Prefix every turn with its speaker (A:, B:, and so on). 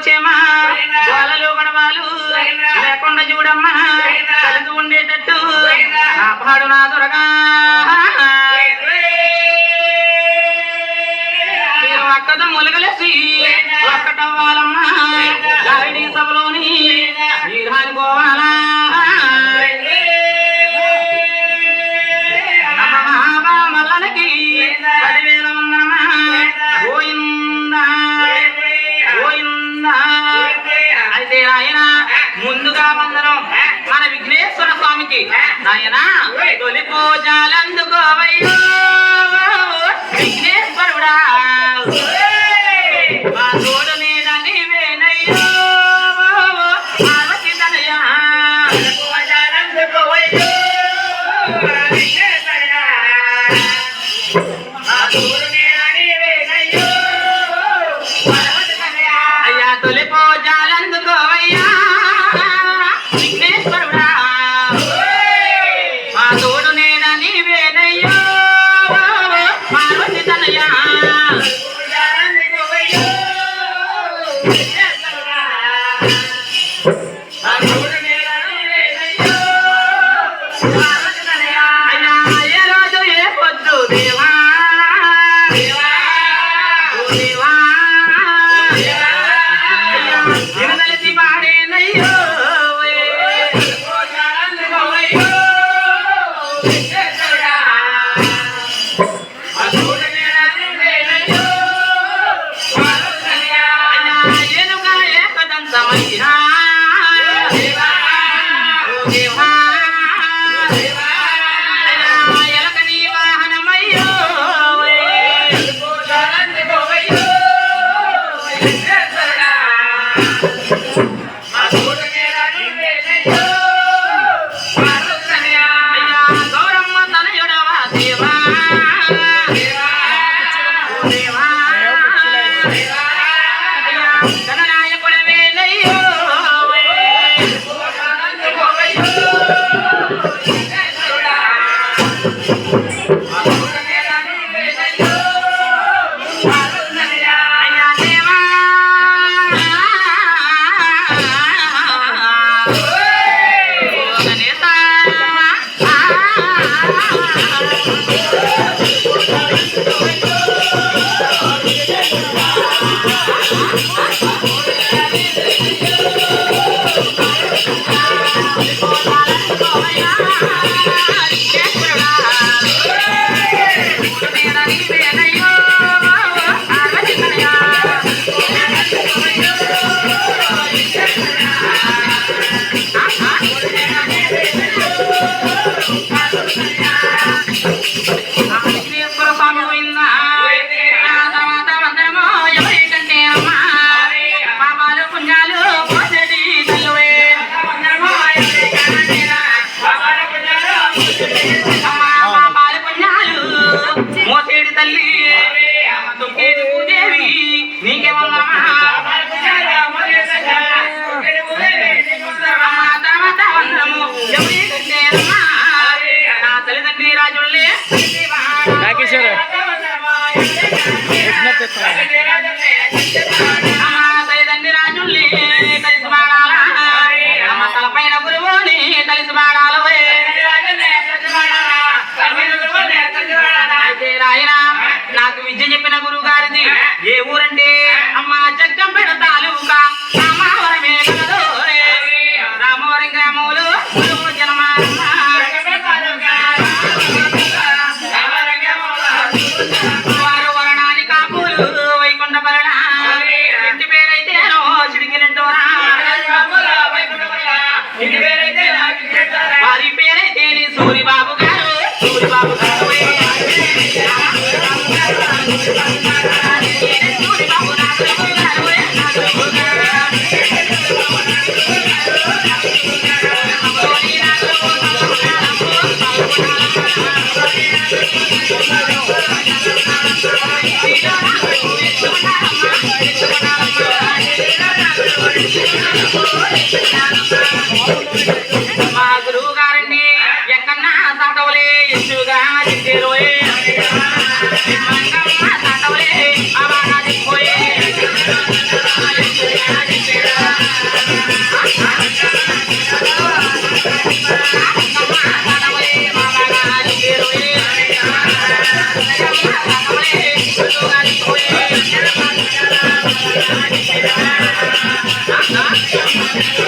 A: వచ్చేమా? జ్వాలలు గడవాలు. లేకుండా చూడమ్మా. కలిసి ఉండేటట్టు. కాపాడు నా దొరగా. మీరు అక్కద మొలగలేసి ఒక్కటవ్వాలమ్మా. సభలోని మీరు పోవాలా వందనం మన విఘ్నేశ్వర స్వామికి. నాయన తొలి పూజలందుకోవయ్యో. విఘ్నేశ్వరుడా. Ha ha ha! Thank you. I'm gonna go to the Thank you.